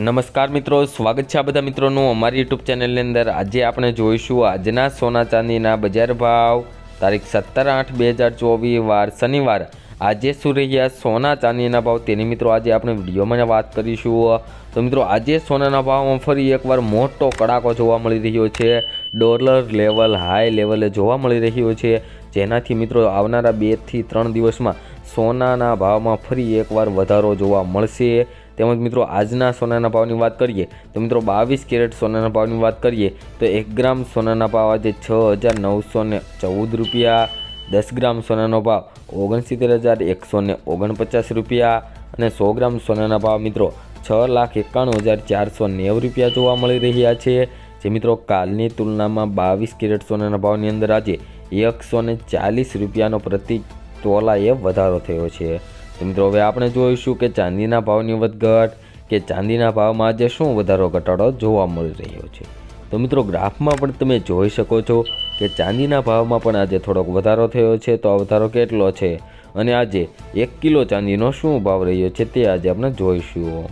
નમસ્કાર મિત્રો, સ્વાગત છે આ બધા મિત્રોનું અમારી યુટ્યુબ ચેનલની અંદર. આજે આપણે જોઈશું આજના સોના ચાંદીના બજાર ભાવ, તારીખ સત્તર આઠ બે હજાર ચોવીસ, વાર શનિવાર. આજે શું રહ્યા સોના ચાંદીના ભાવ તેની મિત્રો આજે આપણે વિડીયોમાં વાત કરીશું. તો મિત્રો, આજે સોનાના ભાવમાં ફરી એકવાર મોટો કડાકો જોવા મળી રહ્યો છે. ડોલર લેવલ, હાઈ લેવલે જોવા મળી રહ્યો છે. જેનાથી મિત્રો આવનારા બેથી ત્રણ દિવસમાં સોનાના ભાવમાં ફરી એકવાર વધારો જોવા મળશે. તેમજ મિત્રો, આજના સોનાના ભાવની વાત કરીએ, તો મિત્રો, બાવીસ કેરેટ સોનાના ભાવની વાત કરીએ, તો એક ગ્રામ સોનાના ભાવ આજે છ હજાર નવસો ને ચૌદ રૂપિયા, દસ ગ્રામ સોનાનો ભાવ ઓગણસિત્તેર હજાર એકસો ને ઓગણપચાસ રૂપિયા અને સો ગ્રામ સોનાના ભાવ મિત્રો, છ લાખ એકાણું હજાર ચારસો નેવું રૂપિયા જોવા મળી રહ્યા છે. જે મિત્રો, કાલની તુલનામાં બાવીસ કેરેટ સોનાના ભાવની અંદર આજે એકસો ને ચાલીસ રૂપિયાનો પ્રતિ તોલાએ વધારો થયો છે. મિત્રો, હવે આપણે જોઈશું કે ચાંદીના ભાવની વધઘટ કે ચાંદીના ભાવમાં આજે શું વધારો ઘટાડો જોવા મળી રહ્યો છે. તો મિત્રો, ગ્રાફમાં પણ તમે જોઈ શકો છો કે ચાંદીના ભાવમાં પણ આજે થોડોક વધારો થયો છે. તો આ વધારો કેટલો છે અને આજે એક કિલો ચાંદીનો શું ભાવ રહ્યો છે તે આજે આપણે જોઈશું.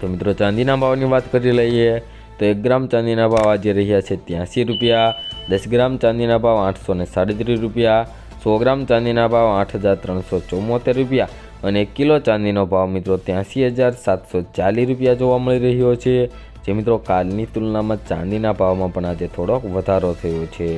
તો મિત્રો, ચાંદીના ભાવની વાત કરી લઈએ તો એક ગ્રામ ચાંદીના ભાવ આજે રહ્યા છે ત્યાંસી રૂપિયા, દસ ગ્રામ ચાંદીના ભાવ આઠસો ને સાડત્રીસ રૂપિયા સો ગ્રામ ચાંદીના ભાવ આઠ હજાર ત્રણસો ચુમ્મોતેર રૂપિયા અને કિલો ચાંદીનો ભાવ મિત્રો ત્યાંસી હજાર સાતસો ચાલીસ રૂપિયા જોવા મળી રહ્યો છે. જે મિત્રો કાલની તુલનામાં ચાંદીના ભાવમાં પણ આજે થોડોક વધારો થયો છે.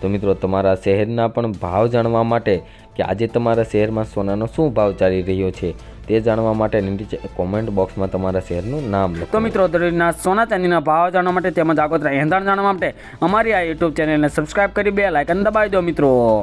તો મિત્રો તમારા શહેરના પણ ભાવ જાણવા માટે કે આજે તમારા શહેરમાં સોનાનો શું ભાવ ચાલી રહ્યો છે તે જાણવા માટે નીચે કોમેન્ટ બોક્સમાં તમારા શહેરનું નામ લખો. તો મિત્રો દરેકના સોના ચાંદીના ભાવ જાણવા માટે તેમજ આગોતરા એંધાણ જાણવા માટે અમારી આ યુટ્યુબ ચેનલને સબસ્ક્રાઇબ કરી બે લાઇકન દબાવી દો મિત્રો.